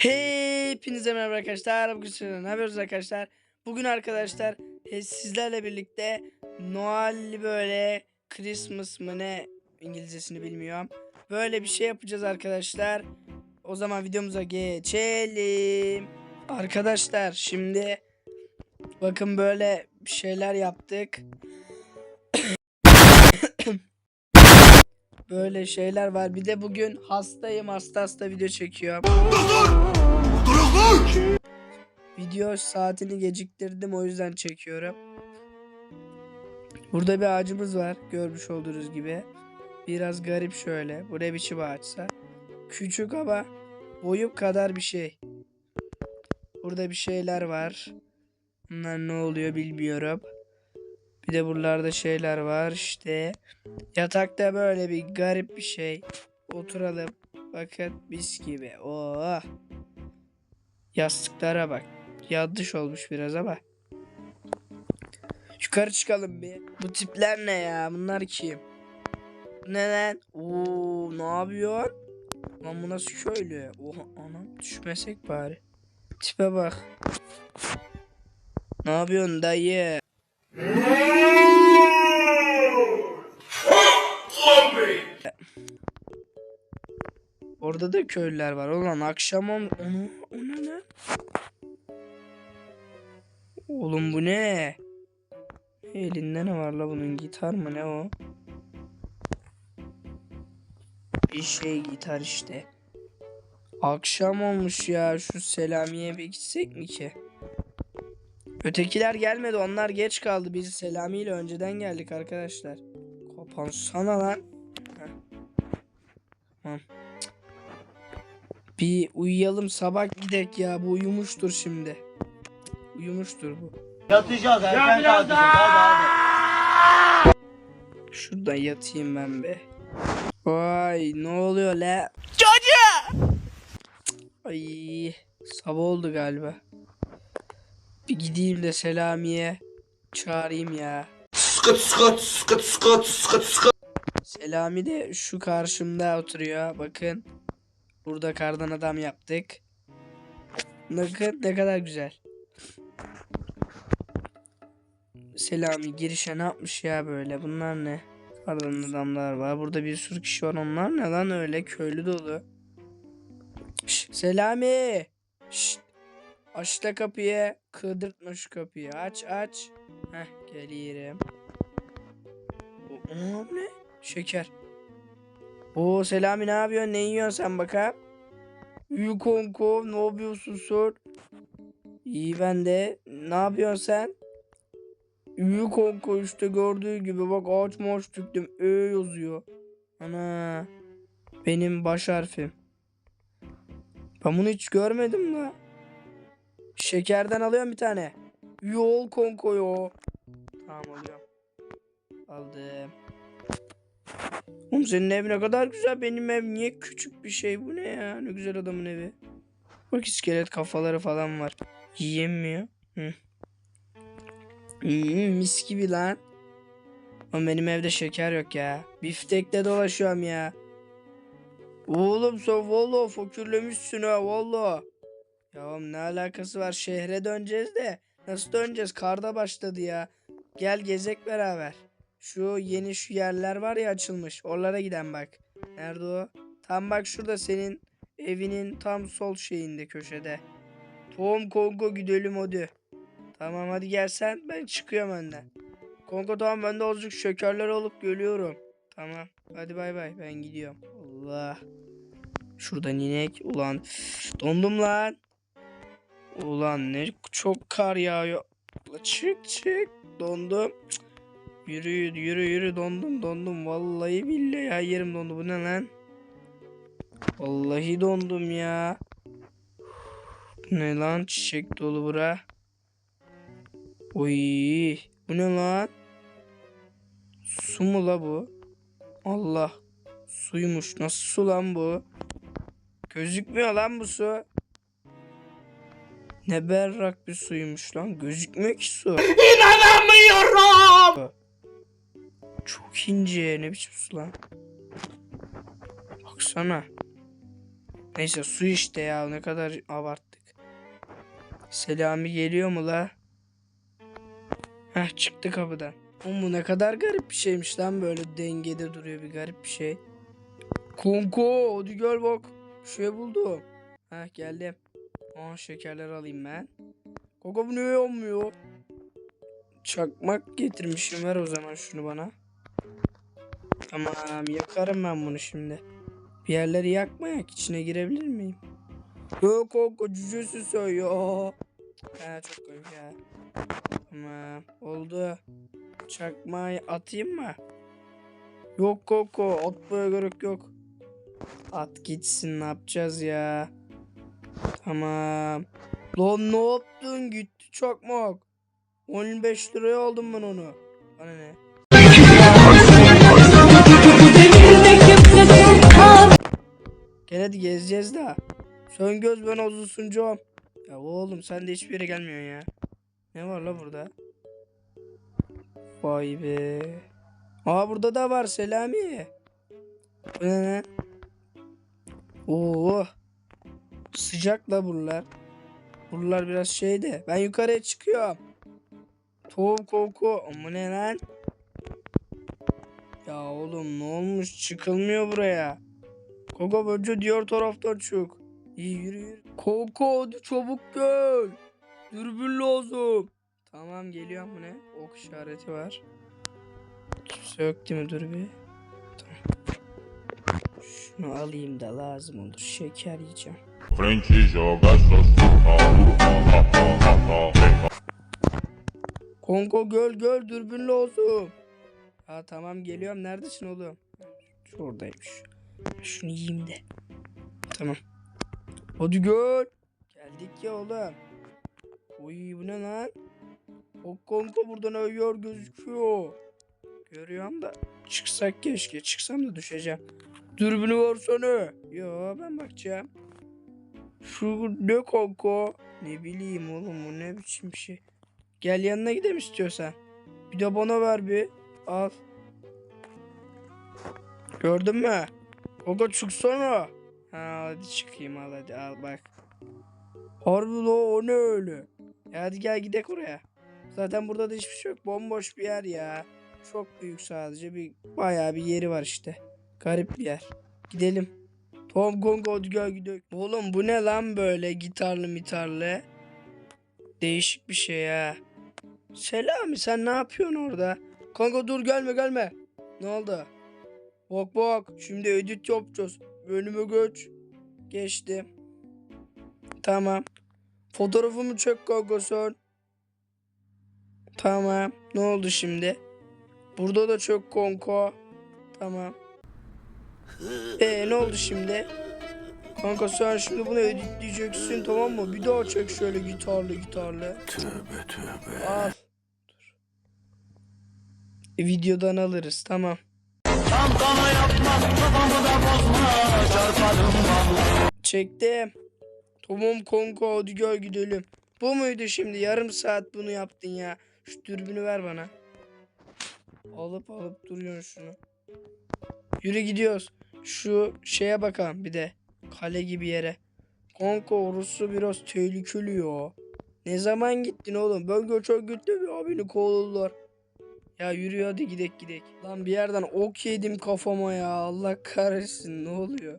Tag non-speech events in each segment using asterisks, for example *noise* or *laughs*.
Hepinize merhaba arkadaşlar. Bugün sizinle ne yapıyoruz arkadaşlar? Bugün arkadaşlar e, sizlerle birlikte Noel böyle Christmas mı ne İngilizcesini bilmiyorum. Böyle bir şey yapacağız arkadaşlar. O zaman videomuza geçelim. Arkadaşlar şimdi bakın böyle bir şeyler yaptık. *coughs* böyle şeyler var. Bir de bugün hastayım. Hasta hasta video çekiyorum. Video saatini geciktirdim o yüzden çekiyorum. Burada bir ağacımız var görmüş olduğunuz gibi. Biraz garip şöyle. Bu ne biçim ağaçsa. Küçük ama boyum kadar bir şey. Burada bir şeyler var. Bunlar ne oluyor bilmiyorum. Bir de buralarda şeyler var işte. Yatakta böyle bir garip bir şey. Oturalım. Bakın mis gibi. Oh. Yastıklara bak. Yanlış olmuş biraz ama. Yukarı çıkalım bir. Bu tipler ne ya? Bunlar kim? Ne lan? Oo, ne yapıyorsun? Lan bu nasıl şöyle? Oha anam düşmesek bari. Tipe bak. Ne yapıyorsun dayı? Orada da köylüler var. Ulan akşam on... Onu? Oğlum bu ne? Elinde ne var la bunun? Gitar mı ne o? Bir şey gitar işte. Akşam olmuş ya. Şu Selami'ye bir gitsek mi ki? Ötekiler gelmedi. Onlar geç kaldı. Biz Selami ile önceden geldik arkadaşlar. Kapansana lan. Bir uyuyalım sabah gidek ya. Bu uyumuştur şimdi. Uyumuştur bu. Yatacağız erken kalkacağız hadi hadi. Şuradan yatayım ben be. Vay ne oluyor la? Çocuğu! Ay sabah oldu galiba. Bir gideyim de Selami'ye çağırayım ya. Sıkıt sıkıt sıkıt sıkıt sıkıt sıkıt. Selami de şu karşımda oturuyor. Bakın. Burada kardan adam yaptık. Bakın ne kadar güzel. Selami girişe ne yapmış ya böyle? Bunlar ne? Kardan adamlar var. Burada bir sürü kişi var. Onlar ne lan öyle? Köylü dolu. Şş, Selami! Şşt! Aç da kapıyı. Kırdırtma şu kapıyı. Aç aç. Heh geliyorum. O ne? Şeker. Oo Selami ne yapıyorsun? Ne yiyorsun sen bakalım? İyi konko ne yapıyorsun sen? İyi ben de. Ne yapıyorsun sen? İyi konko işte gördüğü gibi bak ağaç maç diktim. Ö yazıyor. Ana. Benim baş harfim. Ben bunu hiç görmedim la. Şekerden alıyorum bir tane. Yol konko yo. Tamam alıyorum. Aldım. Oğlum senin ev ne kadar güzel. Benim ev niye küçük bir şey? Bu ne ya? Ne güzel adamın evi. Bak iskelet kafaları falan var. Yiyemiyor. Hmm, mis gibi lan. Ama benim evde şeker yok ya. Biftekle dolaşıyorum ya. Oğlum sen valla fakirlemişsin ha valla. Ya oğlum ne alakası var? Şehre döneceğiz de. Nasıl döneceğiz? Karda başladı ya. Gel gezek beraber. Şu yeni şu yerler var ya açılmış. Oralara giden bak. Nerede o? Tam bak şurada senin evinin tam sol şeyinde köşede. Tom Kongo gidelim hadi. Tamam hadi gelsen ben çıkıyorum önden. Kongo tamam ben de azıcık şekerler alıp geliyorum. Tamam hadi bay bay ben gidiyorum. Allah. Şuradan inek ulan dondum lan. Ulan ne çok kar yağıyor. Çık çık dondum. Cık. Yürü yürü yürü dondum dondum. Vallahi billahi ya yerim dondu. Bu ne lan? Vallahi dondum ya. Ne lan çiçek dolu bura. Oy bu ne lan? Su mu la bu? Allah. Suymuş. Nasıl su lan bu? Gözükmüyor lan bu su. Ne berrak bir suymuş lan. Gözükmüyor ki su. İnanamıyorum. Çok ince. Ne biçim su lan? Baksana. Neyse su işte ya ne kadar abarttık. Selami geliyor mu la? Heh çıktı kapıdan. Oğlum bu ne kadar garip bir şeymiş lan böyle dengede duruyor bir garip bir şey. Konko hadi gel bak. Şey buldum. Heh geldim. Aa şekerler alayım ben. Koko bu niye olmuyor? Çakmak getirmişim ver o zaman şunu bana. Tamam yakarım ben bunu şimdi. Bir yerleri yakmayak içine girebilir miyim? Yok cücesi sen ya. Ha çok komik ya. Tamam oldu. Çakmağı atayım mı? Yok Koko atmaya gerek yok. At gitsin ne yapacağız ya. Tamam. Lan ne yaptın gitti çakmak. 15 liraya aldım ben onu. Bana ne? Gel hadi gezeceğiz daha. Sön göz ben Ozu suncum. Ya oğlum sen de hiçbir yere gelmiyorsun ya. Ne var la burada? Vay be. Aa burada da var Selami. Bu ne lan? Oo. Sıcak la buralar. Buralar biraz şeyde. Ben yukarıya çıkıyorum. Tavuk koku. Ama ne lan? Ya oğlum ne olmuş? Çıkılmıyor buraya. Koko böcü diğer taraftan çık. İyi yürü yürü. Koko hadi çabuk gel. Dürbün lazım. Tamam geliyorum bu ne? Ok işareti var. Kimse yok değil mi dur bir. Tamam. Şunu alayım da lazım olur. Şeker yiyeceğim. Konko göl göl dürbün lazım. Ha tamam geliyorum. Neredesin oğlum? Şuradaymış. Şunu yiyeyim de. Tamam. Hadi gel. Geldik ya oğlum. Oy bu ne lan? O konko buradan öyle gözüküyor. Görüyorum da. Çıksak keşke. Çıksam da düşeceğim. Dürbünü versene. Yo ben bakacağım. Şu ne konko? Ne bileyim oğlum bu ne biçim şey. Gel yanına gidelim istiyorsan. Bir de bana ver bir. Al. Gördün mü? Koko çıksana. Ha hadi çıkayım al hadi al bak. Harbi la o ne öyle? Ya hadi gel gidelim oraya. Zaten burada da hiçbir şey yok. Bomboş bir yer ya. Çok büyük sadece bir bayağı bir yeri var işte. Garip bir yer. Gidelim. Tom Kongo hadi gel gidelim. Oğlum bu ne lan böyle gitarlı mitarlı? Değişik bir şey ya. Selami sen ne yapıyorsun orada? Kanka dur gelme gelme. Ne oldu? Bak bak şimdi edit yapacağız. Önüme geç. Geçtim. Tamam. Fotoğrafımı çek kanka sen. Tamam. Ne oldu şimdi? Burada da çök kanka. Tamam. Ee ne oldu şimdi? Kanka sen şimdi bunu editleyeceksin tamam mı? Bir daha çek şöyle gitarlı gitarlı. Tövbe tövbe. Al. Dur. E, videodan alırız tamam. Çektim. Tamam kanka hadi gel gidelim. Bu muydu şimdi? Yarım saat bunu yaptın ya. Şu dürbünü ver bana. Alıp alıp duruyorsun şunu. Yürü gidiyoruz. Şu şeye bakalım bir de. Kale gibi yere. Kanka orası biraz tehlikeli ya. Ne zaman gittin oğlum? Ben geçen gittim ya beni kovaladılar. Ya yürü hadi gidek gidek. Lan bir yerden ok yedim kafama ya. Allah kahretsin ne oluyor?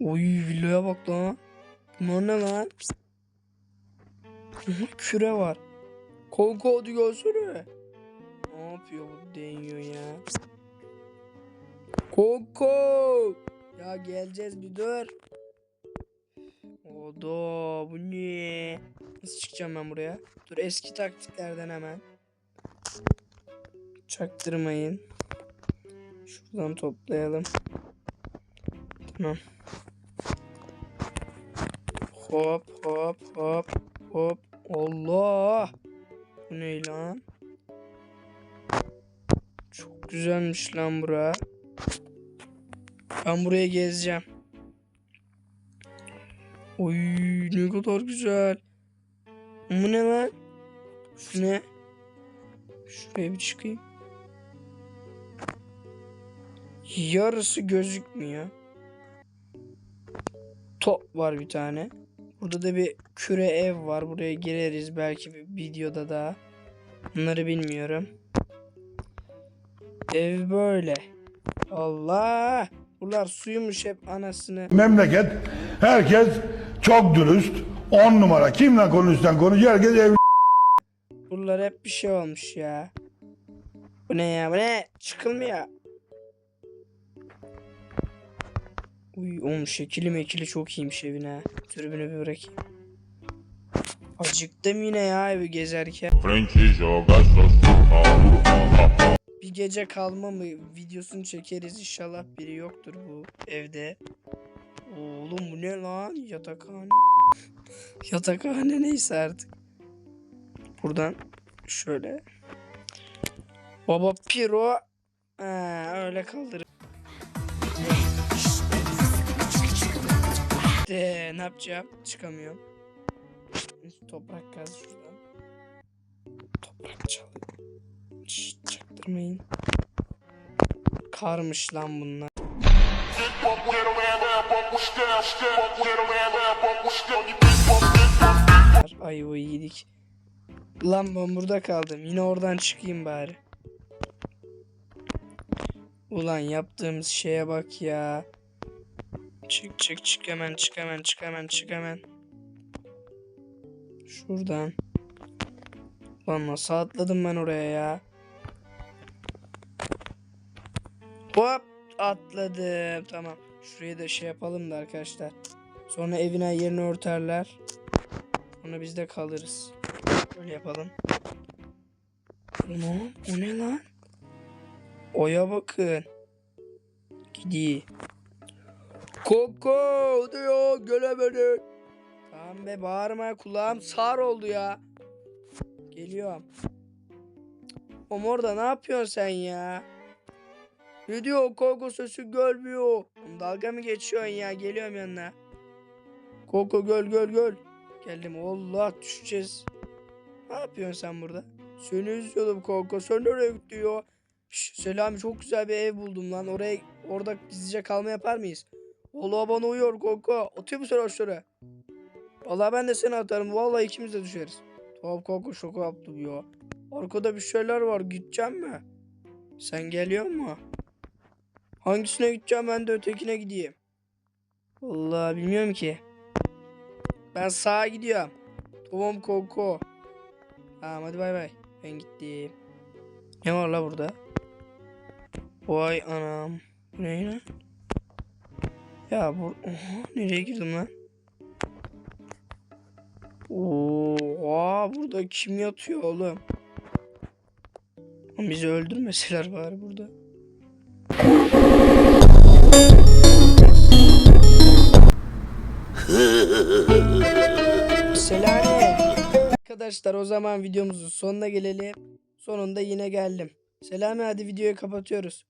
Oy villaya bak lan. Bunlar ne lan? Küre var. Kanka hadi gelsene. Ne yapıyor bu deniyor ya? Kanka. Ya geleceğiz bir dur. Odo bu ne? Nasıl çıkacağım ben buraya? Dur eski taktiklerden hemen. Çaktırmayın. Şuradan toplayalım. Tamam. Hop hop hop hop. Allah. Bu ne lan? Çok güzelmiş lan bura. Ben buraya gezeceğim. Oy ne kadar güzel. Bu ne lan? Şu ne? Şuraya bir çıkayım. Yarısı gözükmüyor. top var bir tane. Burada da bir küre ev var. Buraya gireriz belki bir videoda daha. Bunları bilmiyorum. Ev böyle. Allah! Bunlar suymuş hep anasını. Memleket herkes çok dürüst. On numara. Kimle konuşsan konuş. Herkes evli. Buralar hep bir şey olmuş ya. Bu ne ya? Bu ne? Çıkılmıyor. Uy oğlum şekili mekili çok iyiymiş evin ha. Tribünü bir bırakayım. Acıktım yine ya evi gezerken. Bir gece kalma mı videosunu çekeriz inşallah biri yoktur bu evde. Oğlum bu ne lan? Yatakhane. *laughs* Yatakhane neyse artık. Buradan şöyle. Baba Piro. Ha, öyle kaldır. De, ne yapacağım? Çıkamıyorum. Toprak kaz şuradan. Toprak çal. Şşt, çaktırmayın. Karmış lan bunlar. Ay o yedik. Lan ben burada kaldım. Yine oradan çıkayım bari. Ulan yaptığımız şeye bak ya. Çık çık çık hemen çık hemen çık hemen çık hemen. Şuradan. Lan nasıl atladım ben oraya ya. Hop atladım. Tamam. Şuraya da şey yapalım da arkadaşlar. Sonra evine yerini örterler. Sonra biz de kalırız. Böyle yapalım. Ulan o ne lan? Oya bakın. Gidi. Koko diyor gelemedi. Tamam be bağırma kulağım sağır oldu ya. Geliyorum. Oğlum orada ne yapıyorsun sen ya? Ne diyor Koko sesi görmüyor. Dalga mı geçiyorsun ya? Geliyorum yanına. Koko göl göl göl. Geldim Allah düşeceğiz. Ne yapıyorsun sen burada? Seni izliyordum Koko. Sen nereye gidiyor? Şş, Selami çok güzel bir ev buldum lan. Oraya orada gizlice kalma yapar mıyız? Vallahi bana uyuyor Koko. Atıyor musun aşağı? Vallahi ben de seni atarım. Vallahi ikimiz de düşeriz. Tamam Koko şoka yaptım ya. Arkada bir şeyler var. Gideceğim mi? Sen geliyor mu? Hangisine gideceğim ben de ötekine gideyim. Vallahi bilmiyorum ki. Ben sağa gidiyorum. Tamam Koko. Tamam hadi bay bay. Ben gittim. Ne var la burada? Vay anam. Bu ne lan? Ya bu... Nereye girdim lan? Oha burada kim yatıyor oğlum? Lan Bizi öldürmeseler bari burada. Selami. Arkadaşlar o zaman videomuzun sonuna gelelim. Sonunda yine geldim. Selami hadi videoyu kapatıyoruz.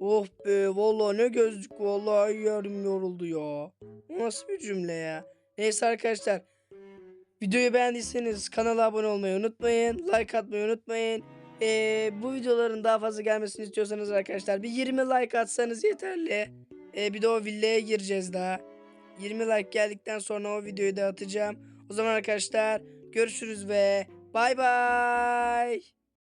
Oh be vallahi ne gözlük vallahi yarım yoruldu ya. Nasıl bir cümle ya. Neyse arkadaşlar. Videoyu beğendiyseniz kanala abone olmayı unutmayın. Like atmayı unutmayın. Ee, bu videoların daha fazla gelmesini istiyorsanız arkadaşlar bir 20 like atsanız yeterli. Ee, bir de o villaya gireceğiz daha. 20 like geldikten sonra o videoyu da atacağım. O zaman arkadaşlar görüşürüz ve bay bay.